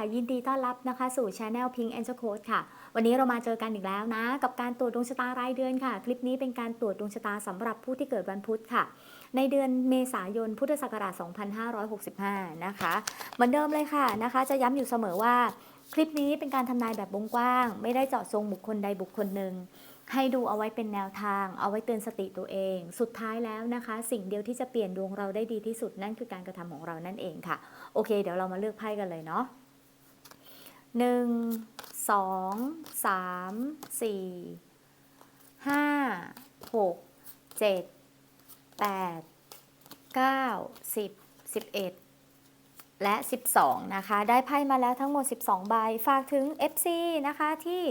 ะยินดีต้อนรับนะคะสู่ Channel Pink Angel Code ค่ะ วันนี้เรามาเจอกันอีกแล้วนะ กับการตรวจดวงชะตารายเดือนค่ะ คลิปนี้เป็นการตรวจดวงชะตาสำหรับผู้ที่เกิดวันพุธค่ะ ในเดือนเมษายนพุทธศักราช 2565 นะคะ เหมือนเดิมเลยค่ะนะคะ จะย้ำอยู่เสมอว่า คลิปนี้เป็นการทำนายแบบวงกว้าง ไม่ได้เจาะจงบุคคลใดบุคคลหนึ่งให้ดูเอาไว้เป็นแนวทาง เอาไว้เตือนสติตัวเอง สุดท้ายแล้วนะคะ สิ่งเดียวที่จะเปลี่ยนดวงเราได้ดีที่สุดนั่นคือการกระทำของเรานั่นเองค่ะ โอเค เดี๋ยวเรามาเลือกไพ่กันเลยเนาะ หนึ่งสองสามสี่ห้าหกเจ็ดแปดเก้าสิบสิบเอ็ดและ 12 นะคะ ได้ไพ่มาแล้วทั้งหมด 12 ใบ ฝากถึง FC นะคะที่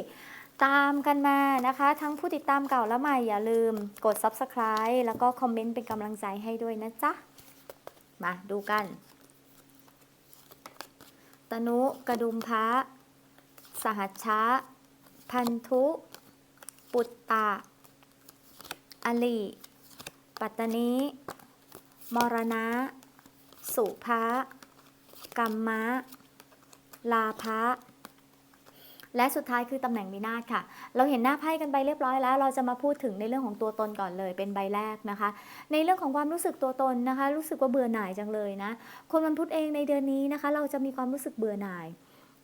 ตามกันมานะคะ ทั้งผู้ติดตามเก่าและใหม่ อย่าลืมกด Subscribe แล้วก็คอมเมนต์เป็นกำลังใจให้ด้วยนะจ๊ะ มาดูกัน ตนุกระดุมพระ สหัชชะ พันธุ ปุตตะ อลิปัตตนิ มรณะ สุภะกัมมะ ลาภะและสุดท้ายคือตำแหน่งวินาศค่ะ เราเห็นหน้าไพ่กันไปเรียบร้อยแล้ว เราจะมาพูดถึงในเรื่องของตัวตนก่อนเลยเป็นใบแรกนะคะ ในเรื่องของความรู้สึกตัวตนนะคะ รู้สึกว่าเบื่อหน่ายจังเลยนะ คนวันพุธเองในเดือนนี้นะคะ เราจะมีความรู้สึกเบื่อหน่าย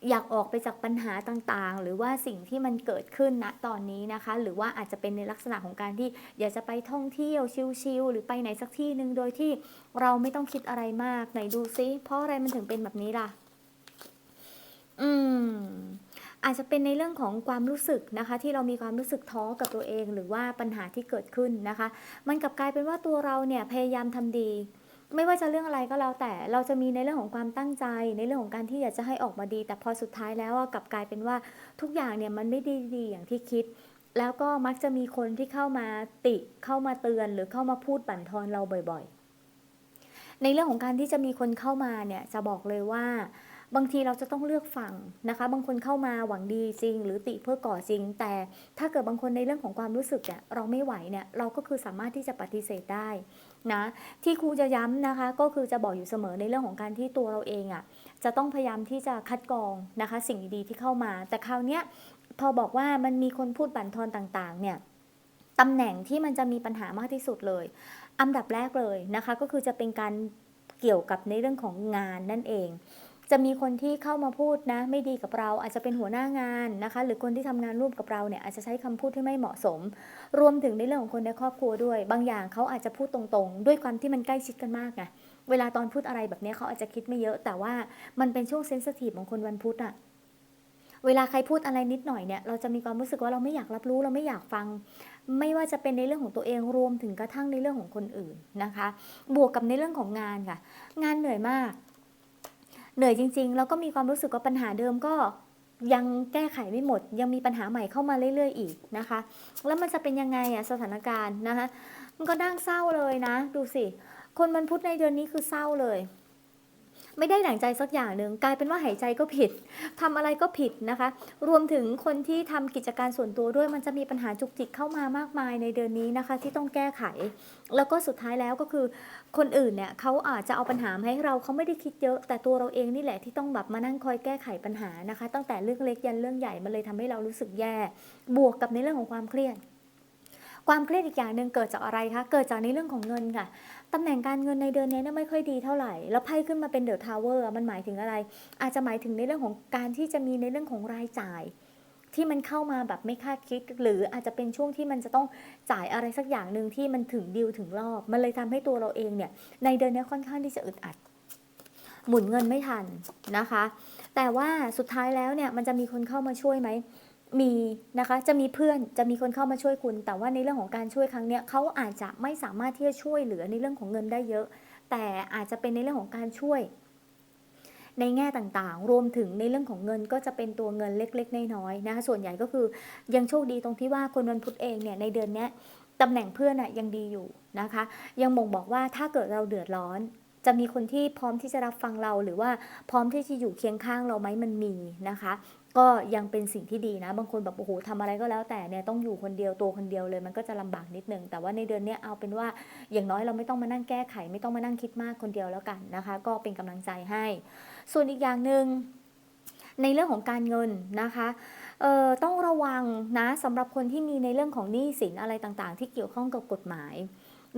อยากออกไปจากปัญหาต่างๆ หรือว่าสิ่งที่มันเกิดขึ้นณตอนนี้นะคะ หรือว่าอาจจะเป็นในลักษณะของการที่อยากจะไปท่องเที่ยวชิลๆหรือไปไหนสักที่หนึ่งโดยที่เราไม่ต้องคิดอะไรมากไหนดูซิเพราะอะไรมันถึงเป็นแบบนี้ล่ะ อืม อาจจะเป็นในเรื่องของความรู้สึกนะคะ ที่เรามีความรู้สึกท้อกับตัวเอง หรือว่าปัญหาที่เกิดขึ้นนะคะ มันกลับกลายเป็นว่าตัวเราเนี่ยพยายามทำดี ไม่ว่าจะเรื่องอะไรก็แล้วแต่เราจะมีในเรื่องของความตั้งใจ ในเรื่องของการที่อยากจะให้ออกมาดี แต่พอสุดท้ายแล้วกลับกลายเป็นว่าทุกอย่างเนี่ยมันไม่ได้ดีอย่างที่คิด แล้วก็มักจะมีคนที่เข้ามาติเข้ามาเตือนหรือเข้ามาพูดบั่นทอนเราบ่อยๆ ในเรื่องของการที่จะมีคนเข้ามาเนี่ยจะบอกเลยว่าบางทีเราจะต้องเลือกฟังนะคะ บางคนเข้ามาหวังดีจริง หรือติเพื่อก่อจริง แต่ถ้าเกิดบางคนในเรื่องของความรู้สึกเนี่ยเราไม่ไหวเนี่ยเราก็คือสามารถที่จะปฏิเสธได้ นะที่ครูจะย้ำนะคะก็คือจะบอกอยู่เสมอในเรื่องของการที่ตัวเราเองอะ่ะจะต้องพยายามที่จะคัดกรองนะคะ สิ่งดีๆที่เข้ามา แต่คราวเนี้ยพอบอกว่ามันมีคนพูดบั่นทอนต่างๆเนี่ยตำแหน่งที่มันจะมีปัญหามากที่สุดเลย อันดับแรกเลยนะคะ ก็คือจะเป็นการเกี่ยวกับในเรื่องของงานนั่นเอง จะมีคนที่เข้ามาพูดนะ ไม่ดีกับเราอาจจะเป็นหัวหน้างานนะคะ หรือคนที่ทำงานร่วมกับเราเนี่ยอาจจะใช้คำพูดที่ไม่เหมาะสม รวมถึงในเรื่องของคนในครอบครัวด้วย บางอย่างเขาอาจจะพูดตรงๆ ด้วยความที่มันใกล้ชิดกันมากไงเวลาตอนพูดอะไรแบบนี้เขาอาจจะคิดไม่เยอะ แต่ว่ามันเป็นช่วงเซนสทีฟของคนวันพุธอะเวลาใครพูดอะไรนิดหน่อยเนี่ยเราจะมีความรู้สึกว่าเราไม่อยากรับรู้เราไม่อยากฟัง ไม่ว่าจะเป็นในเรื่องของตัวเองรวมถึงกระทั่งในเรื่องของคนอื่นนะคะ บวกกับในเรื่องของงานค่ะ งานเหนื่อยมาก เหนื่อยจริง ๆ แล้วก็มีความรู้สึกว่าปัญหาเดิมก็ยังแก้ไขไม่หมด ยังมีปัญหาใหม่เข้ามาเรื่อย ๆ อีกนะคะ แล้วมันจะเป็นยังไงอะสถานการณ์นะคะมันก็นั่งเศร้าเลยนะ ดูสิ คนมันพุธในเดือนนี้คือเศร้าเลย ไม่ได้หนังใจสักอย่างหนึ่งกลายเป็นว่าหายใจก็ผิดทำอะไรก็ผิดนะคะ รวมถึงคนที่ทำกิจการส่วนตัวด้วยมันจะมีปัญหาจุกจิกเข้ามามากมายในเดือนนี้นะคะ ที่ต้องแก้ไข แล้วก็สุดท้ายแล้วก็คือ คนอื่นเนี่ยเขาอาจจะเอาปัญหาให้เราเขาไม่ได้คิดเยอะ แต่ตัวเราเองนี่แหละที่ต้องแบบมานั่งคอยแก้ไขปัญหานะคะ ตั้งแต่เรื่องเล็กยันเรื่องใหญ่มันเลยทำให้เรารู้สึกแย่ บวกกับในเรื่องของความเครียด ความเครียดอีกอย่างหนึ่งเกิดจากอะไรคะ เกิดจากในเรื่องของเงินค่ะตำแหน่งการเงินในเดือนนี้เนี่ยไม่ค่อยดีเท่าไหร่ แล้วไพ่ขึ้นมาเป็นเดอะทาวเวอร์มันหมายถึงอะไร อาจจะหมายถึงในเรื่องของการที่จะมีในเรื่องของรายจ่าย ที่มันเข้ามาแบบไม่คาดคิด หรืออาจจะเป็นช่วงที่มันจะต้องจ่ายอะไรสักอย่างหนึ่งที่มันถึงดิวถึงรอบ มันเลยทำให้ตัวเราเองเนี่ยในเดือนนี้ค่อนข้างที่จะอึดอัด หมุนเงินไม่ทันนะคะ แต่ว่าสุดท้ายแล้วเนี่ยมันจะมีคนเข้ามาช่วยไหม มีนะคะจะมีเพื่อนจะมีคนเข้ามาช่วยคุณ แต่ว่าในเรื่องของการช่วยครั้งเนี้ยเขาอาจจะไม่สามารถที่จะช่วยเหลือในเรื่องของเงินได้เยอะ แต่อาจจะเป็นในเรื่องของการช่วย ในแง่ต่างๆ รวมถึงในเรื่องของเงินก็จะเป็นตัวเงินเล็กๆน้อยๆนะคะส่วนใหญ่ก็คือยังโชคดีตรงที่ว่าคนวันพุธเองเนี่ยในเดือนนี้ตำแหน่งเพื่อนอะยังดีอยู่นะคะ ยังบ่งบอกว่าถ้าเกิดเราเดือดร้อนจะมีคนที่พร้อมที่จะรับฟังเราหรือว่าพร้อมที่จะอยู่เคียงข้างเราไหมมันมีนะคะ ก็ยังเป็นสิ่งที่ดีนะ บางคนแบบโอ้โหทำอะไรก็แล้วแต่เนี่ยต้องอยู่คนเดียวตัวคนเดียวเลย มันก็จะลำบากนิดนึง แต่ว่าในเดือนนี้เอาเป็นว่าอย่างน้อยเราไม่ต้องมานั่งแก้ไข ไม่ต้องมานั่งคิดมากคนเดียวแล้วกันนะคะ ก็เป็นกำลังใจให้ ส่วนอีกอย่างหนึ่งในเรื่องของการเงินนะคะเอ่อต้องระวังนะสำหรับคนที่มีในเรื่องของหนี้สินอะไรต่างๆ ที่เกี่ยวข้องกับกฎหมาย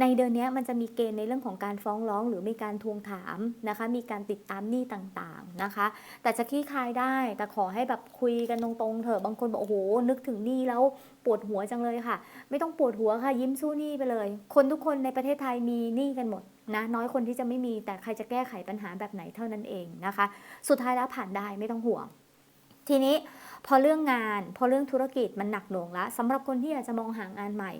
ในเดือนนี้มันจะมีเกณฑ์ในเรื่องของการฟ้องร้อง หรือมีการทวงถามนะคะ มีการติดตามหนี้ต่างๆนะคะ แต่จะคลี่คลายได้แต่ขอให้แบบคุยกันตรงๆเถอะบางคนบอกโอ้โหนึกถึงหนี้แล้วปวดหัวจังเลยค่ะ ไม่ต้องปวดหัวค่ะ ยิ้มสู้หนี้ไปเลย คนทุกคนในประเทศไทยมีหนี้กันหมดนะน้อยคนที่จะไม่มีแต่ใครจะแก้ไขปัญหาแบบไหนเท่านั้นเองนะคะ สุดท้ายแล้วผ่านได้ไม่ต้องห่วง ทีนี้ พอเรื่องงาน พอเรื่องธุรกิจมันหนักหน่วงละสำหรับคนที่อยากจะมองหางานใหม่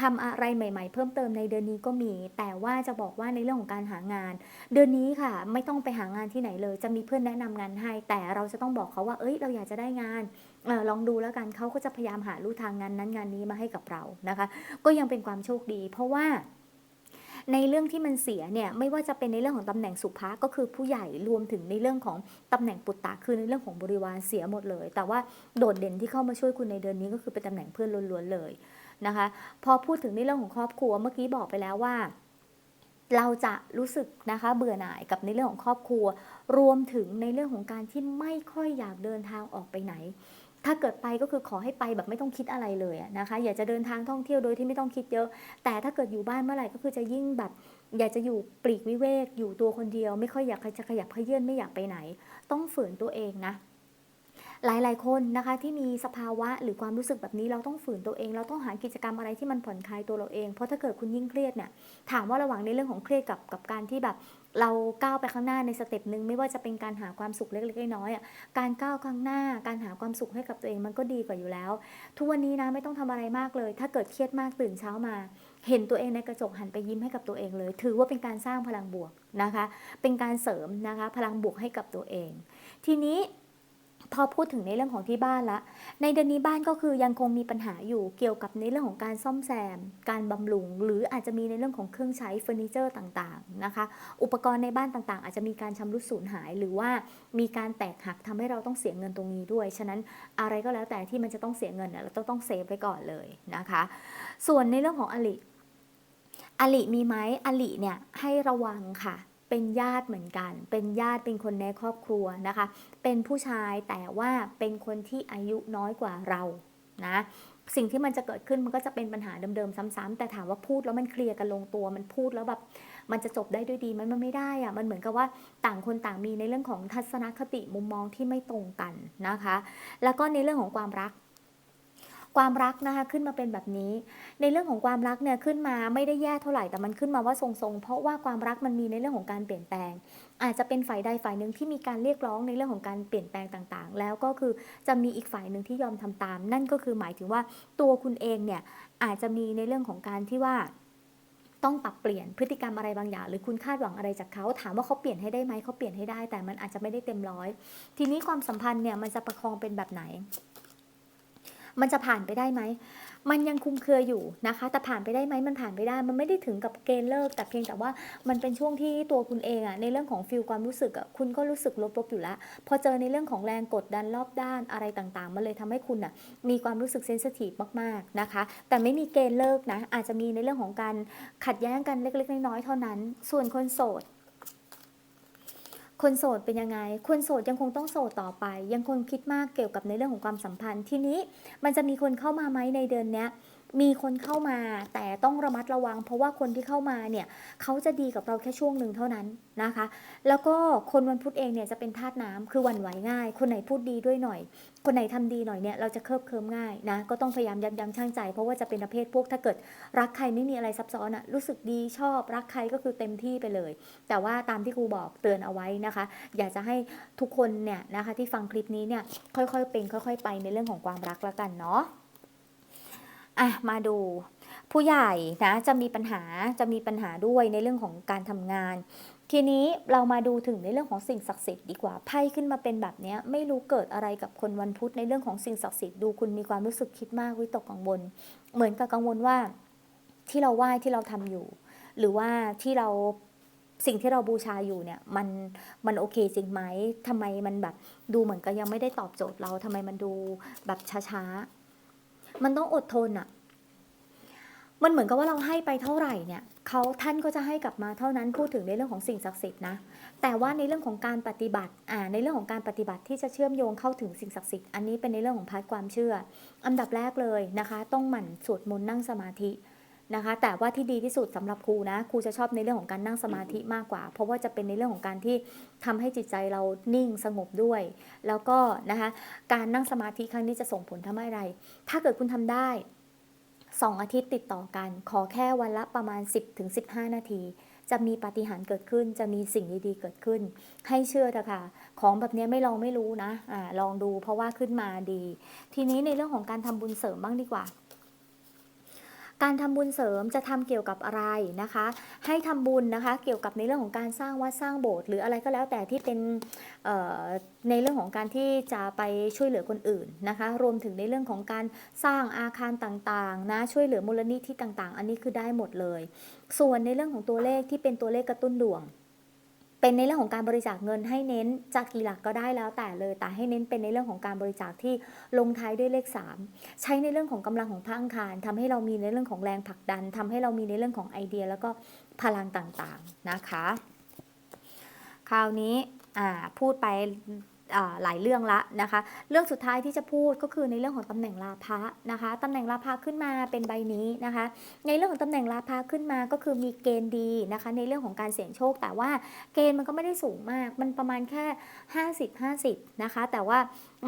ทำอะไรใหม่ ๆ เพิ่มเติมในเดือนนี้ก็มี แต่ว่าจะบอกว่าในเรื่องของการหางาน เดือนนี้ค่ะ ไม่ต้องไปหางานที่ไหนเลย จะมีเพื่อนแนะนำงานให้ แต่เราจะต้องบอกเขาว่า เอ้ย เราอยากจะได้งานออลองดูแล้วกันเขาก็จะพยายามหาลู่ทางงานนั้นงานนี้มาให้กับเรานะคะ ก็ยังเป็นความโชคดี เพราะว่า ในเรื่องที่มันเสียเนี่ยไม่ว่าจะเป็นในเรื่องของตำแหน่งสุภาก็คือผู้ใหญ่รวมถึงในเรื่องของตำแหน่งปุตตะคือในเรื่องของบริวารเสียหมดเลย แต่ว่าโดดเด่นที่เข้ามาช่วยคุณในเดือนนี้ก็คือเป็นตำแหน่งเพื่อนล้วนๆเลยนะคะ พอพูดถึงในเรื่องของครอบครัวเมื่อกี้บอกไปแล้วว่าเราจะรู้สึกนะคะเบื่อหน่ายกับในเรื่องของครอบครัว รวมถึงในเรื่องของการที่ไม่ค่อยอยากเดินทางออกไปไหน ถ้าเกิดไปก็คือขอให้ไปแบบไม่ต้องคิดอะไรเลยนะคะ อยากจะเดินทางท่องเที่ยวโดยที่ไม่ต้องคิดเยอะ แต่ถ้าเกิดอยู่บ้านเมื่อไหร่ก็คือจะยิ่งแบบ อยากจะอยู่ปลีกวิเวก อยู่ตัวคนเดียว ไม่ค่อยอยากจะขยับเขยื่อนไม่อยากไปไหน ต้องฝืนตัวเองนะหลาย ๆ คนนะคะที่มีสภาวะหรือความรู้สึกแบบนี้เราต้องฝืนตัวเอง เราต้องหากิจกรรมอะไรที่มันผ่อนคลายตัวเราเอง เพราะถ้าเกิดคุณยิ่งเครียดเนี่ยถามว่าระหว่างในเรื่องของเครียดกับกับการที่แบบ เราก้าวไปข้างหน้าในสเต็ปหนึ่งไม่ว่าจะเป็นการหาความสุขเล็กๆน้อยๆการก้าวข้างหน้า การหาความสุขให้กับตัวเองมันก็ดีกว่าอยู่แล้ว ทุกวันนี้นะไม่ต้องทำอะไรมากเลย ถ้าเกิดเครียดมากตื่นเช้ามา เห็นตัวเองในกระจกหันไปยิ้มให้กับตัวเองเลย ถือว่าเป็นการสร้างพลังบวกนะคะ เป็นการเสริมนะคะ พลังบวกให้กับตัวเอง ทีนี้ พอพูดถึงในเรื่องของที่บ้านละ ในเดือนนี้บ้านก็คือยังคงมีปัญหาอยู่เกี่ยวกับในเรื่องของการซ่อมแซม การบำรุง หรืออาจจะมีในเรื่องของเครื่องใช้เฟอร์นิเจอร์ต่างๆนะคะ อุปกรณ์ในบ้านต่างๆ อาจจะมีการชำรุดสูญหาย หรือว่ามีการแตกหักทำให้เราต้องเสียเงินตรงนี้ด้วย ฉะนั้นอะไรก็แล้วแต่ที่มันจะต้องเสียเงินเนี่ยเราต้องต้องเซฟไว้ก่อนเลยนะคะ ส่วนในเรื่องของอลิอลิมีไหมอลิเนี่ยให้ระวังค่ะ เป็นญาติเหมือนกัน เป็นญาติเป็นคนในครอบครัวนะคะ เป็นผู้ชายแต่ว่าเป็นคนที่อายุน้อยกว่าเรานะสิ่งที่มันจะเกิดขึ้นมันก็จะเป็นปัญหาเดิมๆซ้ำๆแต่ถามว่าพูดแล้วมันเคลียร์กันลงตัว มันพูดแล้วแบบมันจะจบได้ด้วยดีไหมมันไม่ได้อะมันเหมือนกับว่าต่างคนต่างมีในเรื่องของทัศนคติมุมมองที่ไม่ตรงกันนะคะ แล้วก็ในเรื่องของความรัก ความรักนะคะขึ้นมาเป็นแบบนี้ ในเรื่องของความรักเนี่ยขึ้นมาไม่ได้แย่เท่าไหร่แต่มันขึ้นมาว่าทรงๆ เพราะว่าความรักมันมีในเรื่องของการเปลี่ยนแปลง อาจจะเป็นฝ่ายใดฝ่ายหนึ่งที่มีการเรียกร้องในเรื่องของการเปลี่ยนแปลงต่างๆ แล้วก็คือจะมีอีกฝ่ายหนึ่งที่ยอมทำตาม นั่นก็คือหมายถึงว่าตัวคุณเองเนี่ยอาจจะมีในเรื่องของการที่ว่าต้องปรับเปลี่ยนพฤติกรรมอะไรบางอย่าง หรือคุณคาดหวังอะไรจากเขาถามว่าเขาเปลี่ยนให้ได้ไหมเขาเปลี่ยนให้ได้ แต่มันอาจจะไม่ได้เต็มร้อยทีนี้ความสัมพันธ์เนี่ยมันจะประคองเป็นแบบไหน มันจะผ่านไปได้ไหม มันยังคุมเครืออยู่นะคะ แต่ผ่านไปได้ไหมมันผ่านไปได้ มันไม่ได้ถึงกับเกณฑ์เลิก แต่เพียงแต่ว่ามันเป็นช่วงที่ตัวคุณเองอะในเรื่องของฟิลความรู้สึกอะคุณก็รู้สึกลบๆอยู่แล้ว พอเจอในเรื่องของแรงกดดันรอบด้านอะไรต่างๆ มันเลยทำให้คุณอะมีความรู้สึกเซนซิทีฟมากๆนะคะ แต่ไม่มีเกณฑ์เลิกนะ อาจจะมีในเรื่องของการขัดแย้งกันเล็กๆน้อยๆเท่านั้น ส่วนคนโสด คนโสดเป็นยังไง คนโสดยังคงต้องโสดต่อไป ยังคงคิดมากเกี่ยวกับในเรื่องของความสัมพันธ์ ทีนี้มันจะมีคนเข้ามาไหมในเดือนเนี้ย มีคนเข้ามาแต่ต้องระมัดระวัง เพราะว่าคนที่เข้ามาเนี่ยเขาจะดีกับเราแค่ช่วงหนึ่งเท่านั้นนะคะ แล้วก็คนวันพุธเองเนี่ยจะเป็นธาตุน้ำคือหวั่นไหวง่าย คนไหนพูดดีด้วยหน่อย คนไหนทำดีหน่อยเนี่ยเราจะเคิบเคิมง่ายนะก็ต้องพยายามยับยั้งชั่งใจ เพราะว่าจะเป็นประเภทพวกถ้าเกิดรักใครไม่มีอะไรซับซ้อนอะรู้สึกดีชอบ รักใครก็คือเต็มที่ไปเลย แต่ว่าตามที่ครูบอกเตือนเอาไว้นะคะ อยากจะให้ทุกคนเนี่ยนะคะที่ฟังคลิปนี้เนี่ยค่อยๆเป็นค่อย ๆ ไปในเรื่องของความรักแล้วกันเนาะ อะมาดูผู้ใหญ่นะจะมีปัญหาจะมีปัญหาด้วยในเรื่องของการทำงาน ทีนี้เรามาดูถึงในเรื่องของสิ่งศักดิ์สิทธิ์ดีกว่าไพ่ขึ้นมาเป็นแบบนี้ไม่รู้เกิดอะไรกับคนวันพุธในเรื่องของสิ่งศักดิ์สิทธิ์ดูคุณมีความรู้สึกคิดมากวิตกกังวล เหมือนกับกังวลว่าที่เราไหว้ที่เราทำอยู่ หรือว่าที่เราสิ่งที่เราบูชาอยู่เนี่ยมันมันโอเคจริงไหมทำไมมันแบบดูเหมือนกับยังไม่ได้ตอบโจทย์เราทำไมมันดูแบบช้าๆ มันต้องอดทนอะมันเหมือนกับว่าเราให้ไปเท่าไหร่เนี่ยเขาท่านก็จะให้กลับมาเท่านั้นพูดถึงในเรื่องของสิ่งศักดิ์สิทธิ์นะ แต่ว่าในเรื่องของการปฏิบัติอ่าในเรื่องของการปฏิบัติที่จะเชื่อมโยงเข้าถึงสิ่งศักดิ์สิทธิ์อันนี้เป็นในเรื่องของพาร์ทความเชื่อ อันดับแรกเลยนะคะ ต้องหมั่นสวดมนต์นั่งสมาธิ นะคะ แต่ว่าที่ดีที่สุดสำหรับครูนะครูจะชอบในเรื่องของการนั่งสมาธิมากกว่า เพราะว่าจะเป็นในเรื่องของการที่ทำให้จิตใจเรานิ่งสงบด้วย แล้วก็นะคะการนั่งสมาธิครั้งนี้จะส่งผลทำให้อะไร ถ้าเกิดคุณทำได้สองอาทิตย์ติดต่อกัน ขอแค่วันละประมาณ 10-15 นาที จะมีปาฏิหาริย์เกิดขึ้น จะมีสิ่งดีๆเกิดขึ้น ให้เชื่อเถอะค่ะ ของแบบนี้ไม่ลองไม่รู้นะอ่าลองดูเพราะว่าขึ้นมาดี ทีนี้ในเรื่องของการทำบุญเสริมบ้างดีกว่า การทำบุญเสริมจะทำเกี่ยวกับอะไรนะคะ ให้ทำบุญนะคะเกี่ยวกับในเรื่องของการสร้างวัดสร้างโบสถ์หรืออะไรก็แล้วแต่ที่เป็นในเรื่องของการที่จะไปช่วยเหลือคนอื่นนะคะ รวมถึงในเรื่องของการสร้างอาคารต่างๆนะช่วยเหลือมูลนิธิต่างๆ อันนี้คือได้หมดเลย ส่วนในเรื่องของตัวเลขที่เป็นตัวเลขกระตุ้นดวง เป็นในเรื่องของการบริจาคเงินให้เน้นจากกี่หลักก็ได้แล้วแต่เลย แต่ให้เน้นเป็นในเรื่องของการบริจาคที่ลงท้ายด้วยเลข 3 ใช้ในเรื่องของกำลังของพระอังคารทำให้เรามีในเรื่องของแรงผลักดันทำให้เรามีในเรื่องของไอเดีย แล้วก็พลังต่างๆนะคะ คราวนี้พูดไป หลายเรื่องละนะคะ เรื่องสุดท้ายที่จะพูดก็คือในเรื่องของตำแหน่งลาภะนะคะตำแหน่งลาภะขึ้นมาเป็นใบนี้นะคะ ในเรื่องของตำแหน่งลาภะขึ้นมาก็คือมีเกณฑ์ดีนะคะ ในเรื่องของการเสี่ยงโชค แต่ว่าเกณฑ์มันก็ไม่ได้สูงมาก มันประมาณแค่ 50 50นะคะ แต่ว่า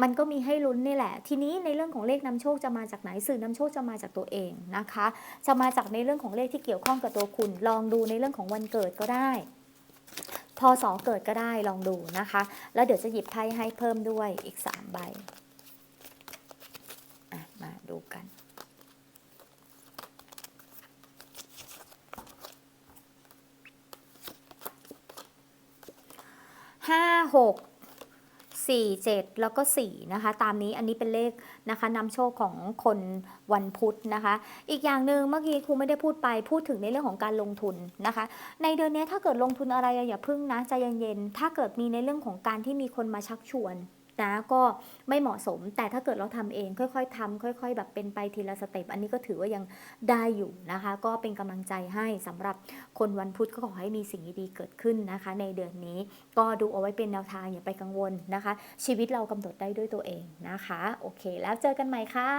มันก็มีให้ลุ้นนี่แหละ ทีนี้ในเรื่องของเลขนำโชคจะมาจากไหนสื่อนำโชคจะมาจากตัวเองนะคะ จะมาจากในเรื่องของเลขที่เกี่ยวข้องกับตัวคุณ ลองดูในเรื่องของวันเกิดก็ได้ พศเกิดก็ได้ลองดูนะคะ แล้วเดี๋ยวจะหยิบไพ่ให้เพิ่มด้วยอีก 3 ใบมาดูกัน ห้าหก สี่เจ็ดแล้วก็สี่นะคะ ตามนี้อันนี้เป็นเลขนะคะนำโชคของคนวันพุธนะคะ อีกอย่างหนึ่งเมื่อกี้ครูไม่ได้พูดไปพูดถึงในเรื่องของการลงทุนนะคะ ในเดือนนี้ถ้าเกิดลงทุนอะไรอะอย่าพึ่งนะใจเย็นๆถ้าเกิดมีในเรื่องของการที่มีคนมาชักชวน นะก็ไม่เหมาะสม แต่ถ้าเกิดเราทำเองค่อย ๆทำค่อย ๆ แบบเป็นไปทีละสเต็ปอันนี้ก็ถือว่ายังได้อยู่นะคะ ก็เป็นกำลังใจให้สำหรับคนวันพุธก็ขอให้มีสิ่งดีๆเกิดขึ้นนะคะ ในเดือนนี้ก็ดูเอาไว้เป็นแนวทางอย่าไปกังวลนะคะ ชีวิตเรากำหนดได้ด้วยตัวเองนะคะ โอเค แล้วเจอกันใหม่ค่ะ